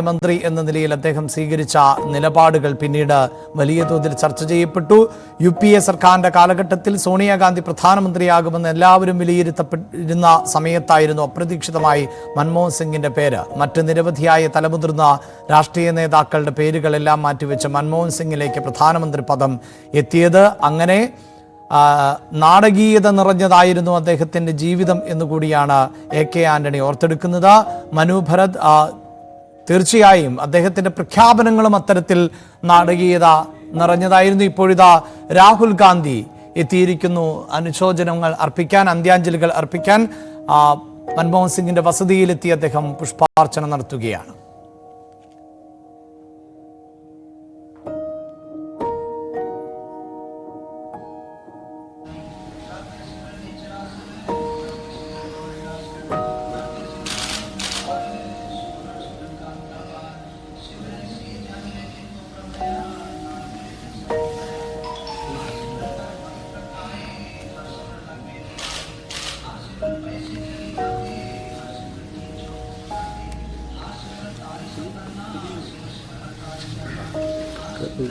മന്ത്രി എന്ന നിലയിൽ അദ്ദേഹം സ്വീകരിച്ച നിലപാടുകൾ പിന്നീട് വലിയ തോതിൽ ചർച്ച ചെയ്യപ്പെട്ടു. യു പി എ സർക്കാരിന്റെ കാലഘട്ടത്തിൽ സോണിയാഗാന്ധി പ്രധാനമന്ത്രിയാകുമെന്ന് എല്ലാവരും വിലയിരുത്തപ്പെട്ടിരുന്ന സമയത്തായിരുന്നു അപ്രതീക്ഷിതമായി മൻമോഹൻ സിംഗിന്റെ പേര്. മറ്റ് നിരവധിയായ തലമുതിർന്ന രാഷ്ട്രീയ നേതാക്കളുടെ പേരുകളെല്ലാം മാറ്റിവെച്ച് മൻമോഹൻ സിംഗിലേക്ക് പ്രധാനമന്ത്രി പദം എത്തിയത്. അങ്ങനെ നാടകീയത നിറഞ്ഞതായിരുന്നു അദ്ദേഹത്തിന്റെ ജീവിതം എന്നുകൂടിയാണ് എ കെ ആന്റണി ഓർത്തെടുക്കുന്നത്. മനു ഭരത് തീർച്ചയായും അദ്ദേഹത്തിന്റെ പ്രഖ്യാപനങ്ങളും അത്തരത്തിൽ നാടകീയത നിറഞ്ഞതായിരുന്നു. ഇപ്പോഴിതാ രാഹുൽ ഗാന്ധി എത്തിയിരിക്കുന്നു. അനുശോചനങ്ങൾ അർപ്പിക്കാൻ അന്ത്യാഞ്ജലികൾ അർപ്പിക്കാൻ മൻമോഹൻ സിംഗിന്റെ വസതിയിലെത്തി അദ്ദേഹം പുഷ്പാർച്ചന നടത്തുകയാണ്. കോൺഗ്രസ്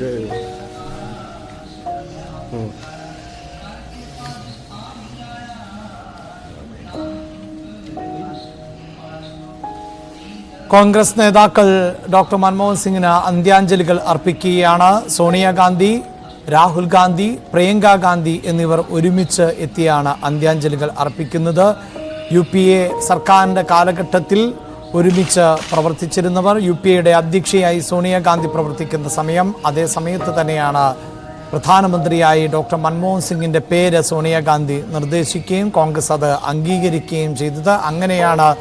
നേതാക്കൾ ഡോക്ടർ മൻമോഹൻ സിംഗിന് അന്ത്യാഞ്ജലികൾ അർപ്പിക്കുകയാണ്. സോണിയാഗാന്ധി രാഹുൽ ഗാന്ധി പ്രിയങ്ക ഗാന്ധി എന്നിവർ ഒരുമിച്ച് എത്തിയാണ് അന്ത്യാഞ്ജലികൾ അർപ്പിക്കുന്നത്. യു പി എ സർക്കാരിന്റെ കാലഘട്ടത്തിൽ ഒരുമിച്ച് പ്രവർത്തിച്ചിരുന്നവർ യു പി എയുടെ അധ്യക്ഷയായി സോണിയാഗാന്ധി പ്രവർത്തിക്കുന്ന സമയം. അതേ സമയത്ത് തന്നെയാണ് പ്രധാനമന്ത്രിയായി ഡോക്ടർ മൻമോഹൻ സിംഗിന്റെ പേര് സോണിയാഗാന്ധി നിർദ്ദേശിക്കുകയും കോൺഗ്രസ് അത് അംഗീകരിക്കുകയും ചെയ്തത്. അങ്ങനെയാണ്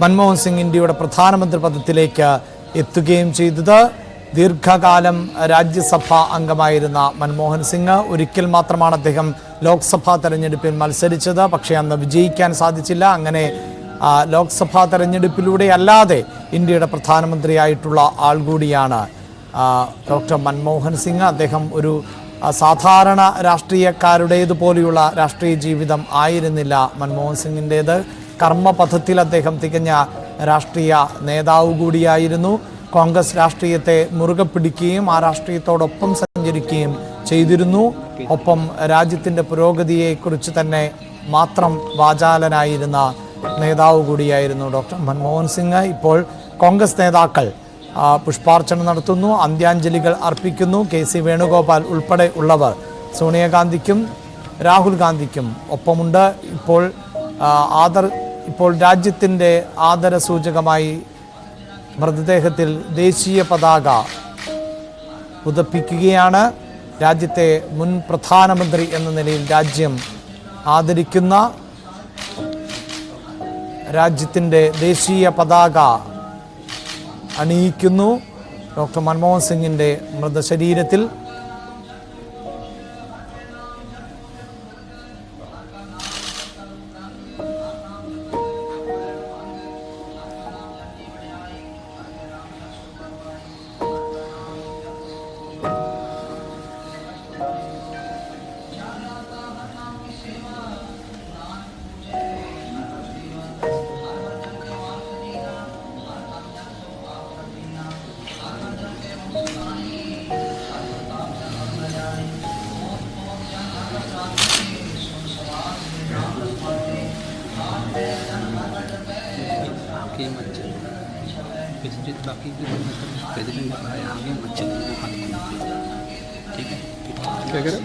മൻമോഹൻ സിംഗ് ഇന്ത്യയുടെ പ്രധാനമന്ത്രി പദത്തിലേക്ക് എത്തുകയും ചെയ്തത്. ദീർഘകാലം രാജ്യസഭാ അംഗമായിരുന്ന മൻമോഹൻ സിംഗ് ഒരിക്കൽ മാത്രമാണ് അദ്ദേഹം ലോക്സഭാ തെരഞ്ഞെടുപ്പിൽ മത്സരിച്ചത്. പക്ഷേ അന്ന് വിജയിക്കാൻ സാധിച്ചില്ല. അങ്ങനെ ലോക്സഭാ തെരഞ്ഞെടുപ്പിലൂടെ അല്ലാതെ ഇന്ത്യയുടെ പ്രധാനമന്ത്രിയായിട്ടുള്ള ആൾ കൂടിയാണ് ഡോക്ടർ മൻമോഹൻ സിംഗ്. അദ്ദേഹം ഒരു സാധാരണ രാഷ്ട്രീയക്കാരുടേതുപോലെയുള്ള രാഷ്ട്രീയ ജീവിതം ആയിരുന്നില്ല മൻമോഹൻ സിംഗിന്റേത്. കർമ്മപഥത്തിൽ അദ്ദേഹം തികഞ്ഞ രാഷ്ട്രീയ നേതാവ് കൂടിയായിരുന്നു. കോൺഗ്രസ് രാഷ്ട്രീയത്തെ മുറുകെ പിടിക്കുകയും ആ രാഷ്ട്രീയത്തോടൊപ്പം സഞ്ചരിക്കുകയും ചെയ്തിരുന്നു. ഒപ്പം രാജ്യത്തിന്റെ പുരോഗതിയെക്കുറിച്ച് തന്നെ മാത്രം വാചാലനായിരുന്ന നേതാവ് കൂടിയായിരുന്നു ഡോക്ടർ മൻമോഹൻ സിംഗ്. ഇപ്പോൾ കോൺഗ്രസ് നേതാക്കൾ പുഷ്പാർച്ചന നടത്തുന്നു അന്ത്യാഞ്ജലികൾ അർപ്പിക്കുന്നു. കെ സി വേണുഗോപാൽ ഉൾപ്പെടെ ഉള്ളവർ സോണിയാഗാന്ധിക്കും രാഹുൽ ഗാന്ധിക്കും ഒപ്പമുണ്ട്. ഇപ്പോൾ ആദർ ഇപ്പോൾ രാജ്യത്തിന്റെ ആദര സൂചകമായി മൃതദേഹത്തിൽ ദേശീയ പതാക ഉദപ്പിക്കുകയാണ് രാജ്യത്തെ മുൻ പ്രധാനമന്ത്രി എന്ന നിലയിൽ രാജ്യം ആദരിക്കുന്ന രാജ്യത്തിന്റെ ദേശീയ പതാക അണിയിക്കുന്നു. ഡോക്ടർ മൻമോഹൻ സിംഗിന്റെ മൃതശരീരത്തിൽ मत बाकी के मतलब प्रेसिडेंट ने कहा आगे बच्चे ठीक है? क्या करें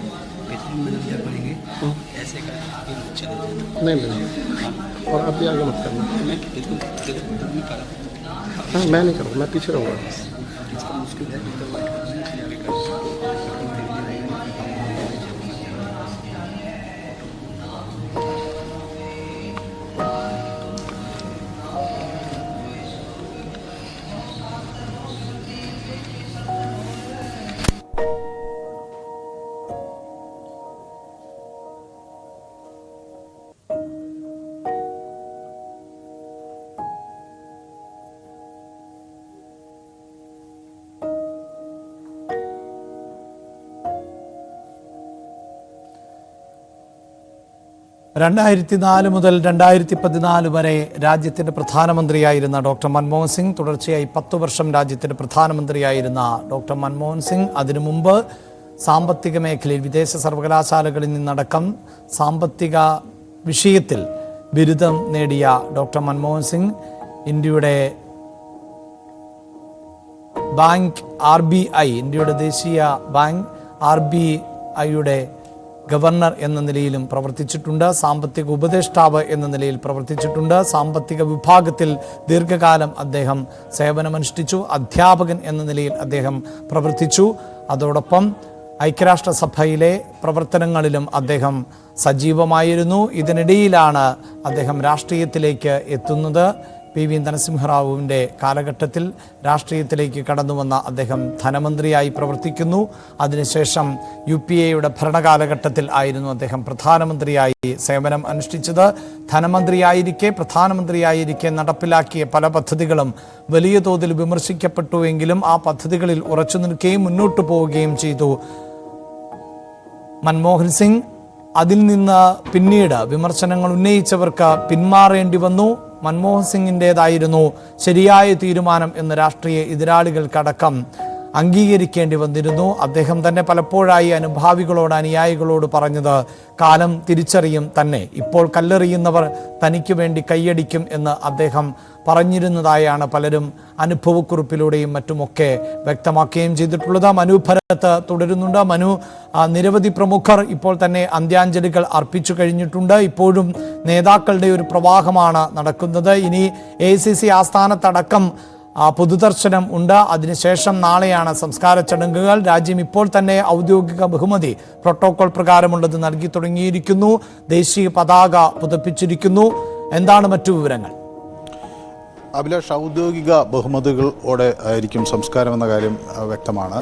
प्रेसिडेंट मैडम जब बोलेंगे ऐसे कर आगे बच्चे नहीं नहीं और आप भी आगे मत करना। मैं बिल्कुल बिल्कुल नहीं कर रहा हाँ मैं नहीं करूँगा मैं पीछे रहूँगा। इसका मुश्किल है രണ്ടായിരത്തി നാല് മുതൽ രണ്ടായിരത്തി പതിനാല് വരെ രാജ്യത്തിന്റെ പ്രധാനമന്ത്രിയായിരുന്ന ഡോക്ടർ മൻമോഹൻ സിംഗ് തുടർച്ചയായി പത്തു വർഷം രാജ്യത്തിന്റെ പ്രധാനമന്ത്രിയായിരുന്ന ഡോക്ടർ മൻമോഹൻ സിംഗ്. അതിനു മുമ്പ് സാമ്പത്തിക മേഖലയിൽ വിദേശ സർവകലാശാലകളിൽ നിന്നടക്കം സാമ്പത്തിക വിഷയത്തിൽ ബിരുദം നേടിയ ഡോക്ടർ മൻമോഹൻ സിംഗ് ഇന്ത്യയുടെ ബാങ്ക് ആർ ബി ഐ ഇന്ത്യയുടെ ദേശീയ ബാങ്ക് ആർ ബി ഐയുടെ ഗവർണർ എന്ന നിലയിലും പ്രവർത്തിച്ചിട്ടുണ്ട് സാമ്പത്തിക ഉപദേഷ്ടാവ് എന്ന നിലയിൽ പ്രവർത്തിച്ചിട്ടുണ്ട്. സാമ്പത്തിക വിഭാഗത്തിൽ ദീർഘകാലം അദ്ദേഹം സേവനമനുഷ്ഠിച്ചു അധ്യാപകൻ എന്ന നിലയിൽ അദ്ദേഹം പ്രവർത്തിച്ചു. അതോടൊപ്പം ഐക്യരാഷ്ട്രസഭയിലെ പ്രവർത്തനങ്ങളിലും അദ്ദേഹം സജീവമായിരുന്നു. ഇതിനിടയിലാണ് അദ്ദേഹം രാഷ്ട്രീയത്തിലേക്ക് എത്തുന്നത്. പി വി നരസിംഹറാവുവിന്റെ കാലഘട്ടത്തിൽ രാഷ്ട്രീയത്തിലേക്ക് കടന്നു വന്ന അദ്ദേഹം ധനമന്ത്രിയായി പ്രവർത്തിക്കുന്നു. അതിനുശേഷം യു പി എയുടെ ഭരണകാലഘട്ടത്തിൽ ആയിരുന്നു അദ്ദേഹം പ്രധാനമന്ത്രിയായി സേവനം അനുഷ്ഠിച്ചത്. ധനമന്ത്രിയായിരിക്കെ പ്രധാനമന്ത്രിയായിരിക്കെ നടപ്പിലാക്കിയ പല പദ്ധതികളും വലിയ തോതിൽ വിമർശിക്കപ്പെട്ടുവെങ്കിലും ആ പദ്ധതികളിൽ ഉറച്ചു നിൽക്കുകയും മുന്നോട്ടു പോവുകയും ചെയ്തു. മൻമോഹൻ സിംഗ് അതിൽ നിന്ന് പിന്നീട് വിമർശനങ്ങൾ ഉന്നയിച്ചവർക്ക് പിന്മാറേണ്ടി വന്നു. മൻമോഹൻ സിംഗിന്റേതായിരുന്നു ശരിയായ തീരുമാനം എന്ന് രാഷ്ട്രീയ എതിരാളികൾക്കടക്കം. അംഗീകരിക്കേണ്ടി വന്നിരുന്നു. അദ്ദേഹം തന്നെ പലപ്പോഴായി അനുഭാവികളോട് അനുയായികളോട് പറഞ്ഞത് കാലം തിരിച്ചറിയും തന്നെ. ഇപ്പോൾ കല്ലെറിയുന്നവർ തനിക്ക് വേണ്ടി കൈയടിക്കും എന്ന് അദ്ദേഹം പറഞ്ഞിരുന്നതായാണ് പലരും അനുഭവക്കുറിപ്പിലൂടെയും മറ്റുമൊക്കെ വ്യക്തമാക്കുകയും ചെയ്തിട്ടുള്ളത്. മനു ഭരത് തുടരുന്നുണ്ട്. മനു നിരവധി പ്രമുഖർ ഇപ്പോൾ തന്നെ അന്ത്യാഞ്ജലികൾ അർപ്പിച്ചു കഴിഞ്ഞിട്ടുണ്ട്. ഇപ്പോഴും നേതാക്കളുടെ ഒരു പ്രവാഹമാണ് നടക്കുന്നത്. ഇനി എ സി സി ആസ്ഥാനത്തടക്കം പൊതുദർശനം ഉണ്ട്. അതിനുശേഷം നാളെയാണ് സംസ്കാര ചടങ്ങുകൾ. രാജ്യം ഇപ്പോൾ തന്നെ ഔദ്യോഗിക ബഹുമതി പ്രോട്ടോകോൾ പ്രകാരമുള്ളത് നൽകി തുടങ്ങിയിരിക്കുന്നു. ദേശീയ പതാക പുതപ്പിച്ചിരിക്കുന്നു. എന്താണ് മറ്റു വിവരങ്ങൾ? അഭിലാഷ് ഔദ്യോഗിക ബഹുമതികളോടെ ആയിരിക്കും സംസ്കാരം എന്ന കാര്യം വ്യക്തമാണ്.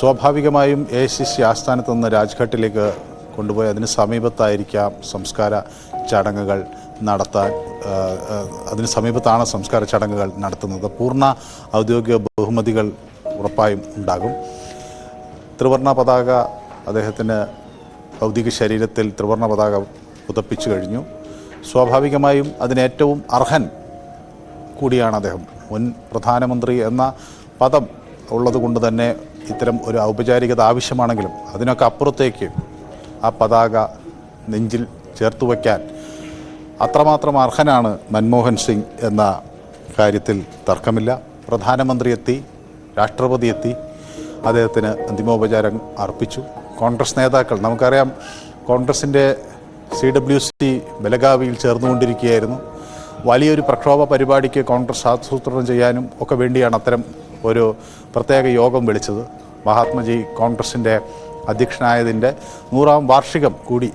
സ്വാഭാവികമായും എ സി സി ആസ്ഥാനത്ത് നിന്ന് രാജ്ഘട്ടിലേക്ക് കൊണ്ടുപോയി അതിന് സമീപത്തായിരിക്കാം സംസ്കാര ചടങ്ങുകൾ. നടത്താൻ അതിന് സമീപത്താണ് സംസ്കാര ചടങ്ങുകൾ നടത്തുന്നത്. പൂർണ ഔദ്യോഗിക ബഹുമതികൾ ഉറപ്പായും ഉണ്ടാകും. ത്രിവർണ പതാക അദ്ദേഹത്തിന് ഭൗതിക ശരീരത്തിൽ ത്രിവർണ പതാക പുതപ്പിച്ചു കഴിഞ്ഞു. സ്വാഭാവികമായും അതിനേറ്റവും അർഹൻ കൂടിയാണ് അദ്ദേഹം. മുൻ പ്രധാനമന്ത്രി എന്ന പദം ഉള്ളതുകൊണ്ട് തന്നെ ഇത്തരം ഒരു ഔപചാരികത ആവശ്യമാണെങ്കിലും അതിനൊക്കെ അപ്പുറത്തേക്ക് ആ പതാക നെഞ്ചിൽ ചേർത്ത് വയ്ക്കാൻ അത്രമാത്രം അർഹനാണ് മൻമോഹൻ സിംഗ് എന്ന കാര്യത്തിൽ തർക്കമില്ല. പ്രധാനമന്ത്രി എത്തി രാഷ്ട്രപതി എത്തി അദ്ദേഹത്തിന് അന്തിമോപചാരം അർപ്പിച്ചു. കോൺഗ്രസ് നേതാക്കൾ നമുക്കറിയാം കോൺഗ്രസിന്റെ സി ഡബ്ല്യു സി ബലഗാവിയിൽ ചേർന്നുകൊണ്ടിരിക്കുകയായിരുന്നു. വലിയൊരു പ്രക്ഷോഭ പരിപാടിക്ക് കോൺഗ്രസ് ആസൂത്രണം ചെയ്യാനും ഒക്കെ വേണ്ടിയാണ് അത്തരം ഒരു പ്രത്യേക യോഗം വിളിച്ചത്. മഹാത്മജി കോൺഗ്രസിന്റെ അധ്യക്ഷനായതിന്റെ നൂറാം വാർഷികം കൂടി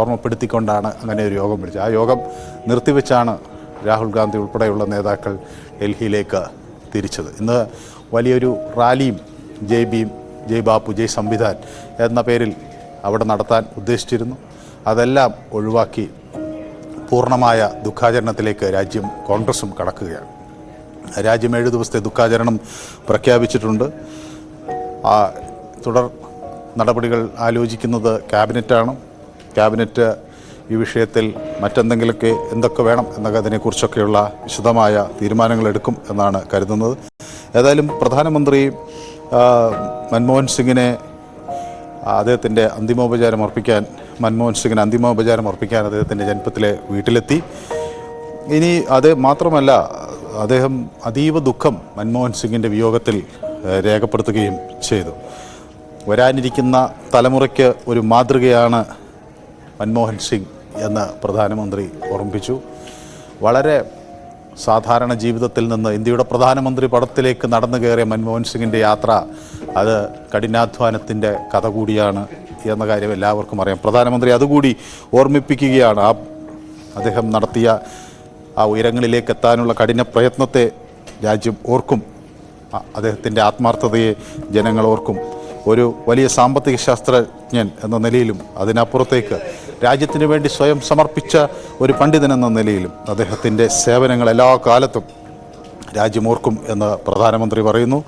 ഓർമ്മപ്പെടുത്തിക്കൊണ്ടാണ് അങ്ങനെ ഒരു യോഗം വിളിച്ചത്. ആ യോഗം നിർത്തിവെച്ചാണ് രാഹുൽ ഗാന്ധി ഉൾപ്പെടെയുള്ള നേതാക്കൾ ഡൽഹിയിലേക്ക് തിരിച്ചത്. ഇന്ന് വലിയൊരു റാലിയും ജയ് ഭീം ജയ് ബാപ്പു ജയ് സംവിധാൻ എന്ന പേരിൽ അവിടെ നടത്താൻ ഉദ്ദേശിച്ചിരുന്നു. അതെല്ലാം ഒഴിവാക്കി പൂർണമായ ദുഃഖാചരണത്തിലേക്ക് രാജ്യം കോൺഗ്രസും കടക്കുകയാണ്. രാജ്യം ഏഴ് ദിവസത്തെ ദുഃഖാചരണം പ്രഖ്യാപിച്ചിട്ടുണ്ട്. തുടർ നടപടികൾ ആലോചിക്കുന്നത് ക്യാബിനറ്റാണ്. ക്യാബിനറ്റ് ഈ വിഷയത്തിൽ മറ്റെന്തെങ്കിലുമൊക്കെ എന്തൊക്കെ വേണം എന്നൊക്കെ അതിനെക്കുറിച്ചൊക്കെയുള്ള വിശദമായ തീരുമാനങ്ങൾ എടുക്കും എന്നാണ് കരുതുന്നത്. ഏതായാലും പ്രധാനമന്ത്രി മൻമോഹൻ സിംഗിനെ അദ്ദേഹത്തിന്റെ അന്തിമോപചാരം അർപ്പിക്കാൻ മൻമോഹൻ സിംഗിന് അന്തിമോപചാരം അർപ്പിക്കാൻ അദ്ദേഹത്തിന്റെ ജന്മത്തിലെ വീട്ടിലെത്തി. ഇനി അത് മാത്രമല്ല അദ്ദേഹം അതീവ ദുഃഖം മൻമോഹൻ സിംഗിന്റെ വിയോഗത്തിൽ രേഖപ്പെടുത്തുകയും ചെയ്തു. വരാനിരിക്കുന്ന തലമുറയ്ക്ക് ഒരു മാതൃകയാണ് മൻമോഹൻ സിംഗ് എന്ന പ്രധാനമന്ത്രി ഓർമ്മിപ്പിച്ചു. വളരെ സാധാരണ ജീവിതത്തിൽ നിന്ന് ഇന്ത്യയുടെ പ്രധാനമന്ത്രി പടത്തിലേക്ക് നടന്നു കയറിയ മൻമോഹൻ സിംഗിന്റെ യാത്ര അത് കഠിനാധ്വാനത്തിന്റെ കഥ കൂടിയാണ് എന്ന കാര്യം എല്ലാവർക്കും അറിയാം. പ്രധാനമന്ത്രി അതുകൂടി ഓർമ്മിപ്പിക്കുകയാണ്. ആ അദ്ദേഹം നടത്തിയ ആ ഉയരങ്ങളിലേക്ക് എത്താനുള്ള കഠിന പ്രയത്നത്തെ രാജ്യം ഓർക്കും. അദ്ദേഹത്തിന്റെ ആത്മാർത്ഥതയെ ജനങ്ങൾ ഓർക്കും. ഒരു വലിയ സാമ്പത്തിക ശാസ്ത്രജ്ഞൻ എന്ന നിലയിലും അതിനപ്പുറത്തേക്ക് രാജ്യത്തിന് വേണ്ടി സ്വയം സമർപ്പിച്ച ഒരു പണ്ഡിതൻ എന്ന നിലയിലും അദ്ദേഹത്തിന്റെ സേവനങ്ങൾ എല്ലാ കാലത്തും രാജ്യമോർക്കും എന്ന് പ്രധാനമന്ത്രി പറയുന്നു.